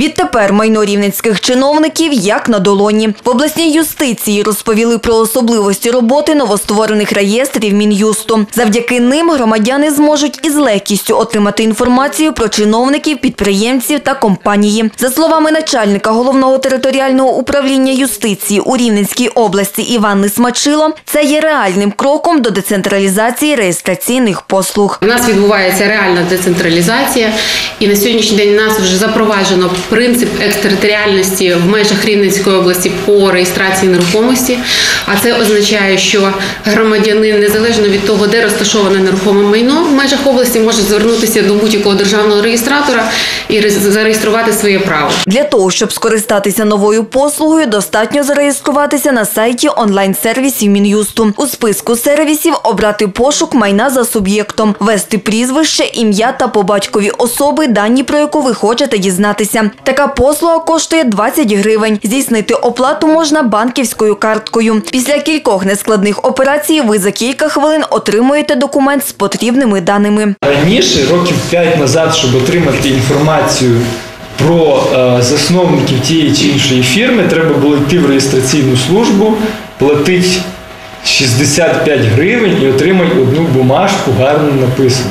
Відтепер майно рівненських чиновників як на долоні. В обласній юстиції розповіли про особливості роботи новостворених реєстрів Мін'юсту. Завдяки ним громадяни зможуть із легкістю отримати інформацію про чиновників, підприємців та компанії. За словами начальника головного територіального управління юстиції у Рівненській області Іванни Смачило, це є реальним кроком до децентралізації реєстраційних послуг. У нас відбувається реальна децентралізація, і на сьогоднішній день у нас вже запроваджено принцип екстериторіальності в межах Рівненської області по реєстрації нерухомості. А це означає, що громадянин, незалежно від того, де розташоване нерухоме майно, в межах області може звернутися до будь-якого державного реєстратора і зареєструвати своє право. Для того, щоб скористатися новою послугою, достатньо зареєструватися на сайті онлайн-сервісів Мін'юсту. У списку сервісів обрати пошук майна за суб'єктом, ввести прізвище, ім'я та по батькові особи, дані про яку ви хочете дізнатися. Така послуга коштує 20 гривень. Здійснити оплату можна банківською карткою. Після кількох нескладних операцій ви за кілька хвилин отримуєте документ з потрібними даними. Раніше, років 5 назад, щоб отримати інформацію про е, засновників тієї чи іншої фірми, треба було йти в реєстраційну службу, платити 65 гривень і отримати одну бумажку гарно написану.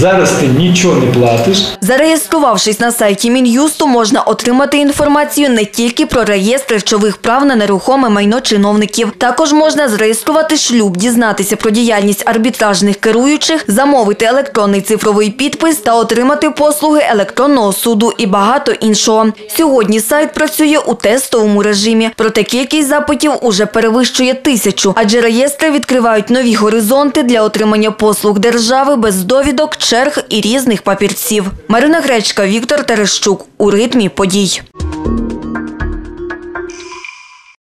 Зараз ти нічого не платиш, Зареєструвавшись на сайті Мін'юсту, можна отримати інформацію не тільки про реєстр речових прав на нерухоме майно чиновників. Також можна зареєструвати шлюб, дізнатися про діяльність арбітражних керуючих, замовити електронний цифровий підпис та отримати послуги електронного суду і багато іншого. Сьогодні сайт працює у тестовому режимі, проте кількість запитів уже перевищує тисячу, адже реєстри відкривають нові горизонти для отримання послуг держави без довідок, черг і різних папірців. Марина Гречка, Віктор Терещук у ритмі подій.